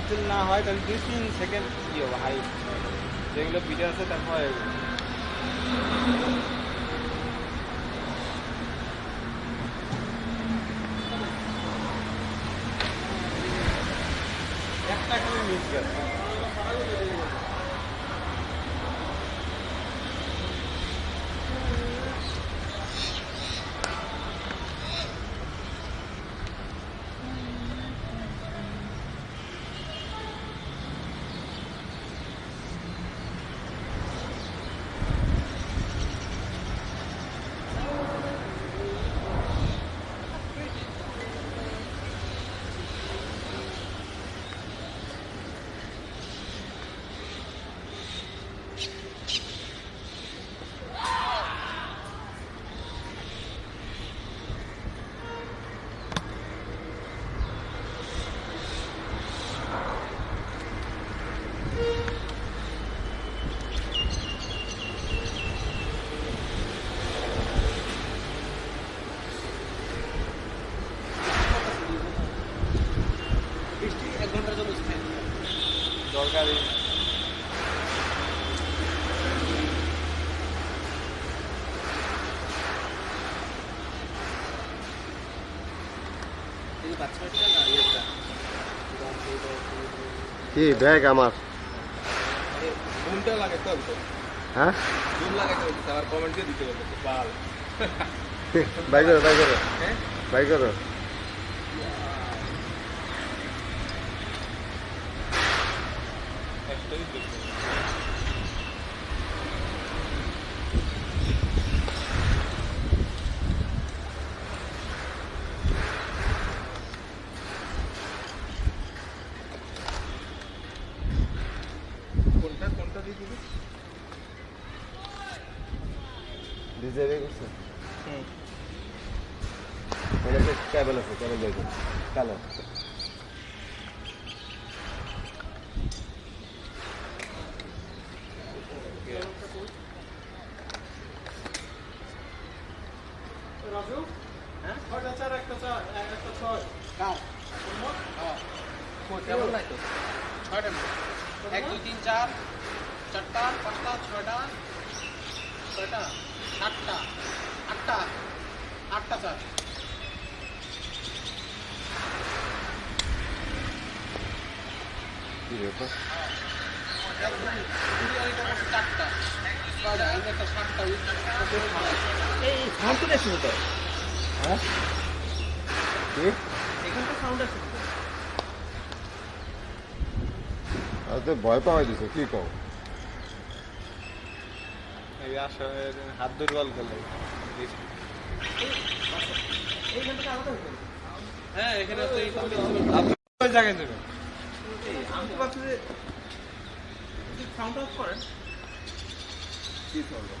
যদি না হয় তাহলে দুই তিন সেকেন্ড কি হবে হাই যেগুলো ভিডিও আছে তারপরে একটা করে মিস গেছে বৃষ্টি এক ঘণ্টার জন্য ছিল ইয়েটা কি ব্যাগ আমার? হ্যাঁ? দিতে হবে। বাই করো বাই করো। হ্যাঁ? বাই করো একটাই দেখি কোনটা কোনটা দিয়ে দিবি ডিজে রে গেছে হুম মানে একটা কেবল আছে কেবল বাই করো কালো রাজু হ্যাঁ ছয়টা চার একটা চার একটা ছয় কার হ্যাঁ কেমন নাই তো ছয়টা না এক দুই তিন চার চারটা পাঁচটা ছয়টা ছয়টা সাতটা আটটা আটটা চার কি ব্যাপার এক দুই দুই আর এটা করছে চারটা ছয়টা এই একটা সাতটা ওই এই সাউন্ড করে শুরু তো হ্যাঁ কি এখানটা সাউন্ড আছে আর তো ভয় পাওয়াই দিছে কি কও? হাত দুর্বল করলে। হ্যাঁ এখানে তো এই জায়গায় দেবে আমি তো যে সাউন্ড অফ করেন কি চলবে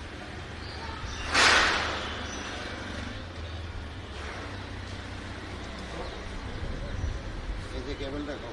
এই যে কেবলটা কও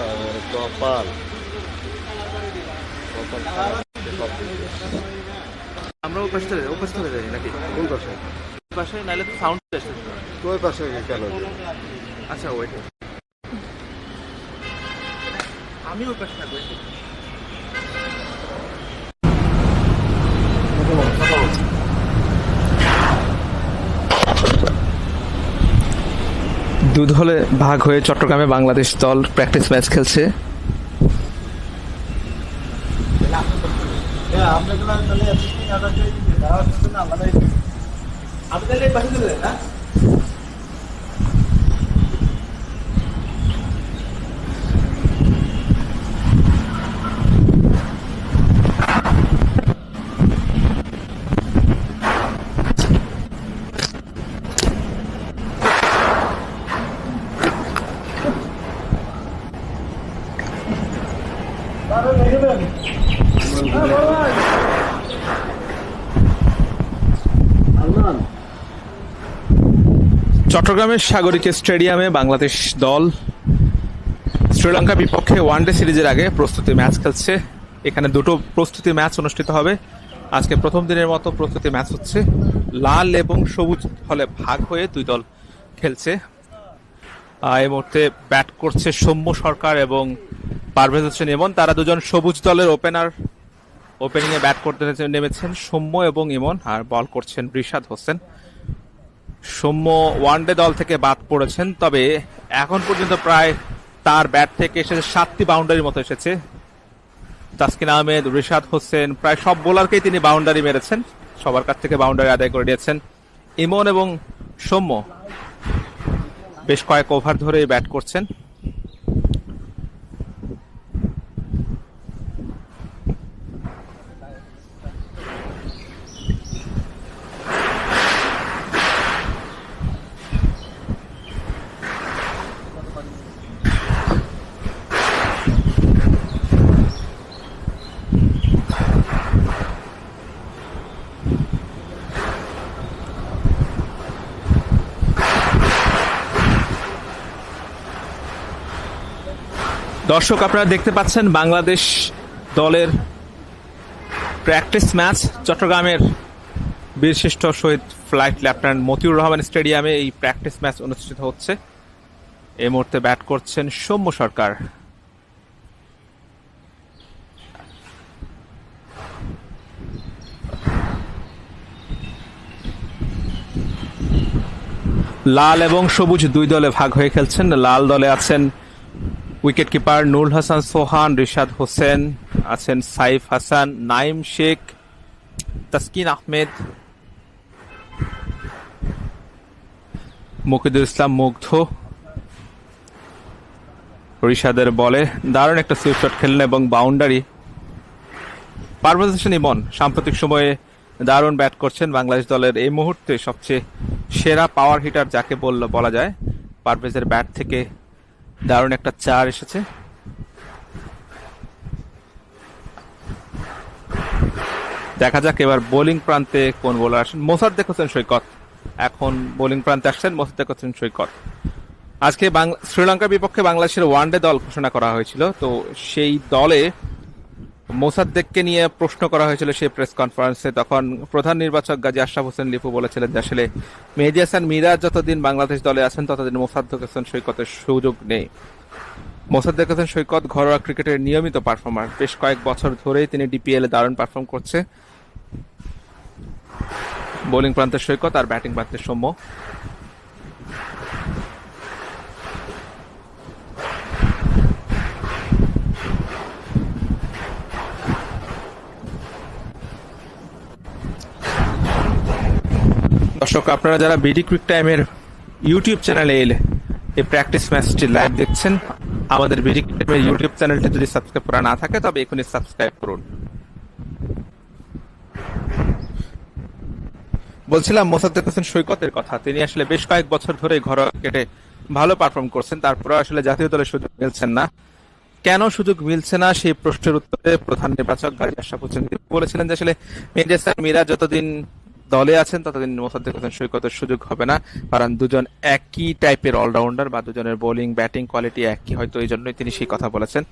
আরে কপাল আমরা ওই পাশে ওই পাশে চলে যাই নাকি? কোন পাশে। ওই পাশে নাহলে তো সাউন্ড আসছে ওই পাশে কেন আচ্ছা ওইট আমি ওই পাশে থাকব দুধ হলে ভাগ হয়ে চট্টগ্রামে বাংলাদেশ দল প্র্যাকটিস ম্যাচ খেলছে। আপনাদের বাহিনী দেবেন না Hello. চট্টগ্রামের সাগরিক স্টেডিয়ামে বাংলাদেশ দল শ্রীলঙ্কা বিপক্ষে ওয়ানডে সিরিজের আগে প্রস্তুতি ম্যাচ খেলছে। এখানে দুটো প্রস্তুতি ম্যাচ অনুষ্ঠিত হবে। আজকে প্রথম দিনের মতো প্রস্তুতি ম্যাচ হচ্ছে। লাল এবং সবুজ হলে ভাগ হয়ে দুই দল খেলছে। এই মুহূর্তে ব্যাট করছে সৌম্য সরকার এবং পারভেজ হোসেন ইমন। তারা দুজন সবুজ দলের ওপেনার ওপেনিং এ ব্যাট করতে নেমেছেন সৌম্য এবং ইমন। আর বল করছেন রিশাদ হোসেন। সৌম্য ওয়ানডে দল থেকে বাদ পড়েছেন, তবে এখন পর্যন্ত প্রায় তার ব্যাট থেকে এসেছে সাতটি বাউন্ডারির মতো এসেছে। তাসকিন আহমেদ, রিশাদ হোসেন, প্রায় সব বোলারকেই তিনি বাউন্ডারি মেরেছেন। সবার কাছ থেকে বাউন্ডারি আদায় করে দিয়েছেন ইমন এবং সৌম্য। বেশ কয়েক ওভার ধরে ব্যাট করছেন। দর্শক, আপনারা দেখতে পাচ্ছেন বাংলাদেশ দলের প্র্যাকটিস ম্যাচ চট্টগ্রামের বীরশ্রেষ্ঠ শহীদ ফ্লাইট লেফটেন্যান্ট মতিউর রহমান স্টেডিয়ামে এই প্র্যাকটিস ম্যাচ অনুষ্ঠিত হচ্ছে। এই মুহূর্তে ব্যাট করছেন সৌম্য সরকার। লাল এবং সবুজ দুই দলে ভাগ হয়ে খেলছেন। লাল দলে আছেন উইকেট কিপার নুরুল হাসান সোহান রিশাদ হোসেন আছেন সাইফ হাসান নাইম শেখ তাসকিন আহমেদ মুকিদুল ইসলাম মুগ্ধ, রিশাদের বলে দারুণ একটা সুইপ শট খেললেন এবং বাউন্ডারি পারভেজ হোসেন ইমন, সাম্প্রতিক সময়ে দারুণ ব্যাট করছেন বাংলাদেশ দলের এই মুহূর্তে সবচেয়ে সেরা পাওয়ার হিটার যাকে বলল বলা যায়, পারভেজের ব্যাট থেকে দারুণ একটা চার এসেছে। দেখা যাক এবার বোলিং প্রান্তে কোন বোলার আসেন। মোসাদ হোসেন সৈকত। এখন বোলিং প্রান্তে আসছেন মোসাদ হোসেন সৈকত। আজকে শ্রীলঙ্কার বিপক্ষে বাংলাদেশের ওয়ানডে দল ঘোষণা করা হয়েছিল। তো সেই দলে মোসাদ্দেককে নিয়ে প্রশ্ন করা হয়েছিল সেই প্রেস কনফারেন্সে তখন প্রধান নির্বাচক গাজী আশরাফ হোসেন লিপু বলেছিলেন যে আসলে মেহেদি হাসান মিরাজ যতদিন বাংলাদেশ দলে আছেন, ততদিন মোসাদ্দেক হোসেন সৈকতের সুযোগ নেই। মোসাদ্দেক হোসেন সৈকত ঘরোয়া ক্রিকেটের নিয়মিত পারফর্মার বেশ কয়েক বছর ধরেই তিনি ডিপিএল এ দারুণ পারফর্ম করছে। বোলিং প্রান্তের সৈকত আর ব্যাটিং প্রান্তের সৌম্য। দর্শক, আপনারা যারা বিডি কুইক টাইমের ইউটিউব চ্যানেলে এলে এই প্র্যাকটিস ম্যাচটি লাইভ দেখছেন, আমাদের বিডি কুইক টাইমের ইউটিউব চ্যানেলটি যদি সাবস্ক্রাইব করা না থাকে, তবে এখনই সাবস্ক্রাইব করুন। বলছিলাম মোসাদ্দেক হোসেন সৈকতের কথা। তিনি আসলে বেশ কয়েক বছর ধরে ঘরোয়া ক্রিকেটে ভালো পারফর্ম করছেন। তারপরে আসলে জাতীয় দলের সুযোগ মিলছেন না। কেন সুযোগ মিলছে না? সেই প্রশ্নের উত্তরে প্রধান নির্বাচক গাজী আশরাফ হোসেন বলেছিলেন যে আসলে মেহেদি মিরা যতদিন দলে আছেন, ততদিন মোসাদ্দেক হোসেন সৈকতের সুযোগ হবে না। কারণ দুজন একই টাইপের অলরাউন্ডার বা দুজনের বোলিং ব্যাটিং কোয়ালিটি একই, হয়তো এই জন্যই তিনি সেই কথা বলেছেন।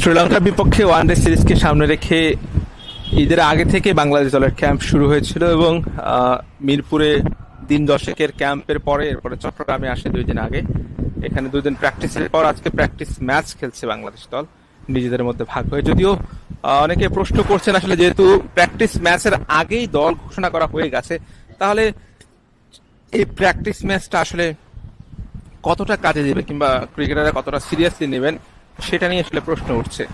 শ্রীলঙ্কার বিপক্ষে ওয়ানডে সিরিজকে সামনে রেখে ঈদের আগে থেকে বাংলাদেশ দলের ক্যাম্প শুরু হয়েছিল এবং মিরপুরে দিন দশেকের ক্যাম্পের পরে, এরপরে চট্টগ্রামে আসে দুই দিন আগে। এখানে দুই দিন প্র্যাকটিসের পর আজকে প্র্যাকটিস ম্যাচ খেলছে বাংলাদেশ দল, নিজেদের মধ্যে ভাগ হয়ে। যদিও অনেকে প্রশ্ন করছেন আসলে যেহেতু প্র্যাকটিস ম্যাচের আগেই দল ঘোষণা করা হয়ে গেছে, তাহলে এই প্র্যাকটিস ম্যাচটা আসলে কতটা কাজে দেবে কিংবা ক্রিকেটাররা কতটা সিরিয়াসলি নেবেন, সেটা নিয়ে আসলে প্রশ্ন উঠছে।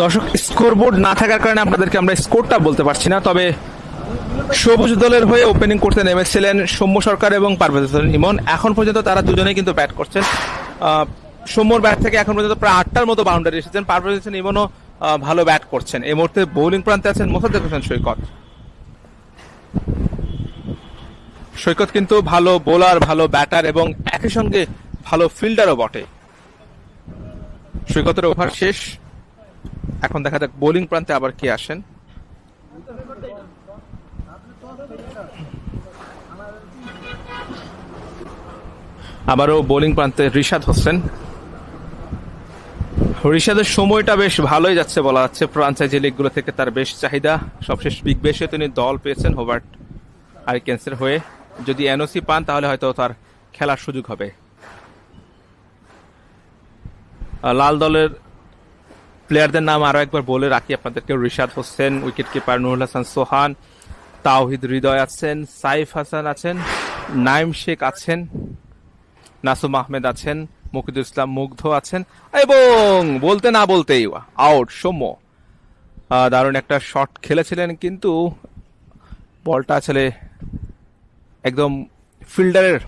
দর্শক স্কোরবোর্ড না থাকার কারণে আপনাদেরকে আমরা স্কোরটা বলতে পারছি না, তবে সবুজ দলের হয়ে ওপেনিং করতে নেমেছিলেন সৌম্য সরকার এবং পারভেজ ইমন। এখন পর্যন্ত তারা দুজনেই কিন্তু ব্যাট করছেন। সৌম্যর ব্যাট থেকে এখন পর্যন্ত প্রায় আটটার মতো বাউন্ডারি এসেছেন। পারভেজ ইমনও ভালো ব্যাট করছেন। এই মুহূর্তে বোলিং প্রান্তে আছেন মোসাদ্দেক হোসেন সৈকত। সৈকত কিন্তু ভালো বোলার ভালো ব্যাটার এবং একই সঙ্গে ভালো ফিল্ডারও বটে। সৈকতের ওভার শেষ। এখন দেখা যাক বোলিং প্রান্তে আবার কে আসেন। আবারও বোলিং প্রান্তে রিশাদ হোসেন। রিশাদের সময়টা বেশ ভালোই যাচ্ছে বলা যাচ্ছে। ফ্রাঞ্চাইজি লিগগুলো থেকে তার বেশ চাহিদা। সবশেষ বিগ বেশে তিনি দল পেয়েছেন হোবার্ট আরিকেন্সের হয়ে। যদি এনওসি পান, তাহলে হয়তো তার খেলার সুযোগ হবে। লাল দলের প্লেয়ারদের নাম আরও একবার বলে রাখি, আপনাদেরকে। রিশাদ হোসেন উইকেট কিপার নুরুল হাসান সোহান, তাওহিদ হৃদয় আছেন, সাইফ হাসান আছেন, নাইম শেখ আছেন, নাসুম আহমেদ আছেন মুকিদুল ইসলাম মুগ্ধ আছেন, এবং বলতে না বলতেই আউট সৌম্য। দারুণ একটা শট খেলেছিলেন কিন্তু বলটা আসলে একদম ফিল্ডারের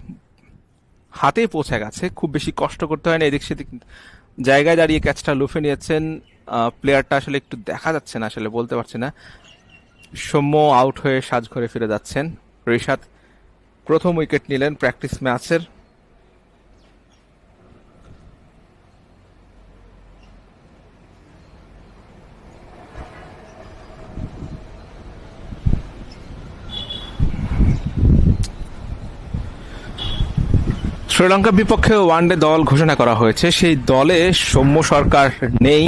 হাতেই পৌঁছে গেছে, খুব বেশি কষ্ট করতে হয়নি, এদিক সেদিক জায়গায় দাঁড়িয়ে ক্যাচটা লুফে নিয়েছেন প্লেয়ারটা আসলে একটু দেখা যাচ্ছে না, আসলে বলতে পারছে না। সৌম্য আউট হয়ে সাজ ঘরে ফিরে যাচ্ছেন। ঋষাদ প্রথম উইকেট নিলেন প্র্যাকটিস ম্যাচের শ্রীলঙ্কার বিপক্ষে ওয়ানডে দল ঘোষণা করা হয়েছে। সেই দলে সৌম্য সরকার নেই।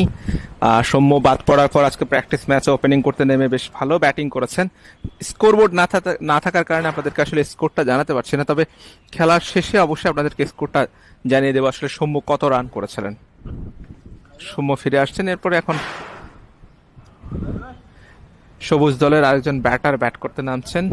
সৌম্য বাদ পড়ার পর আজকে প্র্যাকটিস ম্যাচে ওপেনিং করতে নেমে বেশ ভালো ব্যাটিং করেছেন। স্কোরবোর্ড না না থাকার কারণে আপনাদেরকে আসলে স্কোরটা জানাতে পারছি না, তবে খেলার শেষে অবশ্যই আপনাদেরকে স্কোরটা জানিয়ে দেবো। আসলে সৌম্য কত রান করেছিলেন? সৌম্য ফিরে আসছেন, এরপরে এখন সবুজ দলের আরেকজন ব্যাটার ব্যাট করতে নামছেন।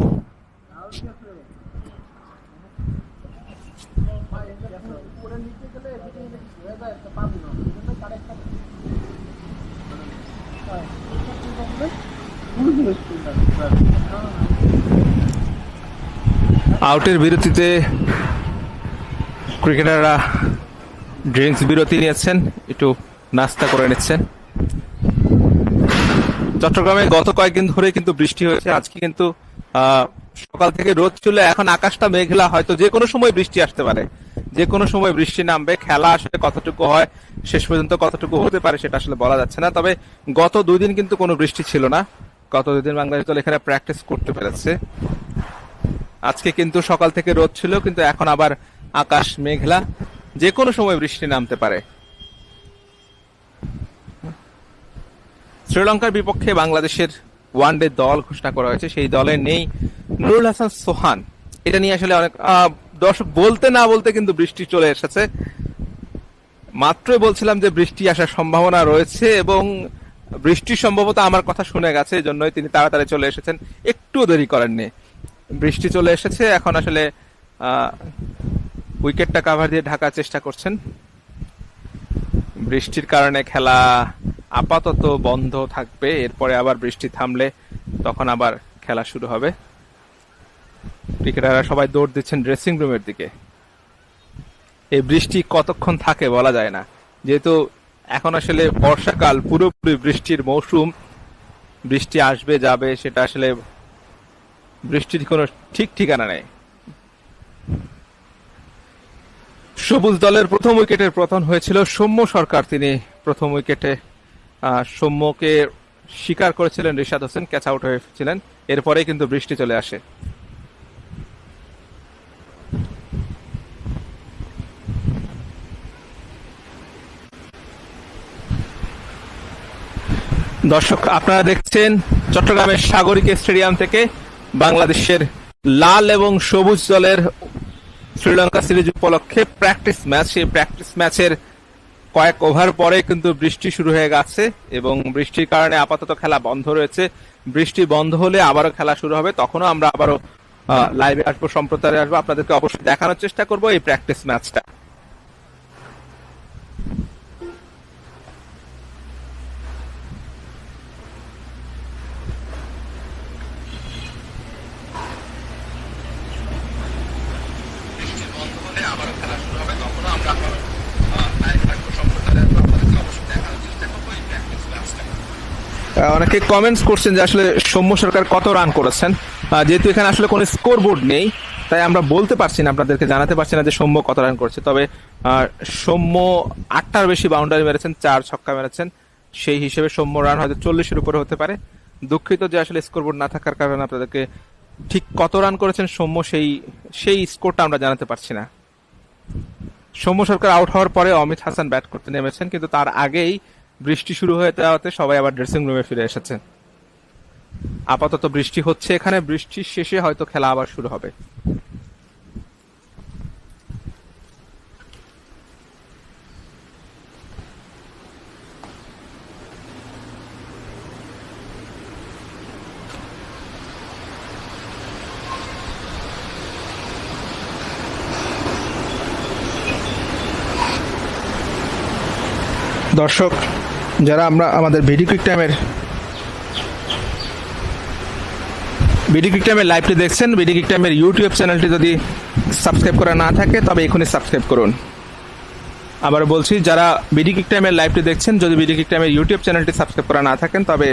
আউটের বিরতিতে ক্রিকেটাররা ড্রিঙ্কস বিরতি নিয়েছেন, একটু নাস্তা করে নিচ্ছেন। চট্টগ্রামে গত কয়েকদিন ধরে কিন্তু বৃষ্টি হয়েছে, আজকে কিন্তু সকাল থেকে রোদ ছিল, এখন আকাশটা মেঘলা, হয়তো যে কোনো সময় বৃষ্টি আসতে পারে। যে কোনো সময় বৃষ্টি নামবে, খেলা আসলে কতটুকু হয়, শেষ পর্যন্ত কতটুকু হতে পারে সেটা আসলে বলা যাচ্ছে না, তবে গত দুই দিন কিন্তু কোনো বৃষ্টি ছিল না। গত দুই দিন বাংলাদেশ দল এখানে প্র্যাকটিস করতে পেরেছে। আজকে কিন্তু সকাল থেকে রোদ ছিল, কিন্তু এখন আবার আকাশ মেঘলা। যে কোনো সময় বৃষ্টি নামতে পারে। শ্রীলঙ্কার বিপক্ষে বাংলাদেশের ওয়ানডে দল ঘোষণা করা হয়েছে। সেই দলে নেই নুরুল হাসান সোহান। এটা নিয়ে আসলে অনেক দর্শক বলতে না বলতে কিন্তু বৃষ্টি চলে এসেছে। মাত্রই বলছিলাম যে বৃষ্টি আসার সম্ভাবনা রয়েছে এবং বৃষ্টি সম্ভবত আমার কথা শুনে গেছে এই জন্যই তিনি তাড়াতাড়ি চলে এসেছেন। একটু দেরি করেননি। বৃষ্টি চলে এসেছে, এখন আসলে উইকেটটা কাভার দিয়ে ঢাকার চেষ্টা করছেন। বৃষ্টির কারণে খেলা আপাতত বন্ধ থাকবে, এরপরে আবার বৃষ্টি থামলে তখন আবার খেলা শুরু হবে। ক্রিকেটাররা সবাই দৌড় দিচ্ছেন ড্রেসিং রুমের দিকে। এই বৃষ্টি কতক্ষণ থাকে বলা যায় না। যেহেতু এখন আসলে বর্ষাকাল, পুরোপুরি বৃষ্টির মৌসুম। বৃষ্টি আসবে, যাবে, সেটা আসলে বৃষ্টির কোনো ঠিক ঠিকানা নেই। সবুজ দলের প্রথম উইকেটের পতন হয়েছিল। সৌম্য সরকার, তিনি প্রথম উইকেটে সৌম্যকে স্বীকার করেছিলেন রিশাদ হোসেন, ক্যাচ আউট হয়েছিলেন। এরপরে কিন্তু বৃষ্টি চলে আসে। দর্শক, আপনারা দেখছেন চট্টগ্রামের সাগরিক স্টেডিয়াম থেকে বাংলাদেশের লাল এবং সবুজ দলের শ্রীলঙ্কা সিরিজ উপলক্ষে প্র্যাকটিস ম্যাচ। সেই প্র্যাকটিস ম্যাচের কয়েক ওভার পরে কিন্তু বৃষ্টি শুরু হয়ে গেছে এবং বৃষ্টির কারণে আপাতত খেলা বন্ধ রয়েছে। বৃষ্টি বন্ধ হলে আবারও খেলা শুরু হবে। তখনও আমরা আবারও লাইভে আসব, সম্প্রচারে আসব। আপনাদেরকে অবশ্যই দেখানোর চেষ্টা করব এই প্র্যাকটিস ম্যাচটা। অনেকে কমেন্টস করছেন যে আসলে সৌম্য সরকার কত রান করেছেন। যেহেতু এখানে আসলে কোনো স্কোর বোর্ড নেই, তাই আমরা বলতে পারছি না, আপনাদেরকে জানাতে পারছি না যে সৌম্য কত রান করেছে। তবে সৌম্য আটটার বেশি বাউন্ডারি মেরেছেন, চার ছক্কা মেরেছেন। সেই হিসেবে সৌম্য রান হয়তো চল্লিশের উপরে হতে পারে। দুঃখিত যে আসলে স্কোর বোর্ড না থাকার কারণে আপনাদেরকে ঠিক কত রান করেছেন সৌম্য, সেই সেই স্কোরটা আমরা জানাতে পারছি না। সৌম্য সরকার আউট হওয়ার পরে অমিত হাসান ব্যাট করতে নেমেছেন, কিন্তু তার আগেই বৃষ্টি শুরু হয়ে যাওয়াতে সবাই আবার ড্রেসিং রুমে ফিরে এসেছেন আপাতত বৃষ্টি হচ্ছে এখানে, বৃষ্টির শেষে হয়তো খেলা আবার শুরু হবে। দর্শক যারা আমরা আমাদের ভিডিও কুইক টাইমের ভিডিও কুইক টাইমের লাইভটি দেখছেন ভিডিও কুইক টাইমের ইউটিউব চ্যানেলটি যদি সাবস্ক্রাইব করা না থাকে, তবে এখনই সাবস্ক্রাইব করুন। আবার বলছি, যারা ভিডিও কুইক টাইমের লাইভটি দেখছেন, যদি ভিডিও কুইক টাইমের ইউটিউব চ্যানেলটি সাবস্ক্রাইব করা না থাকেন, তবে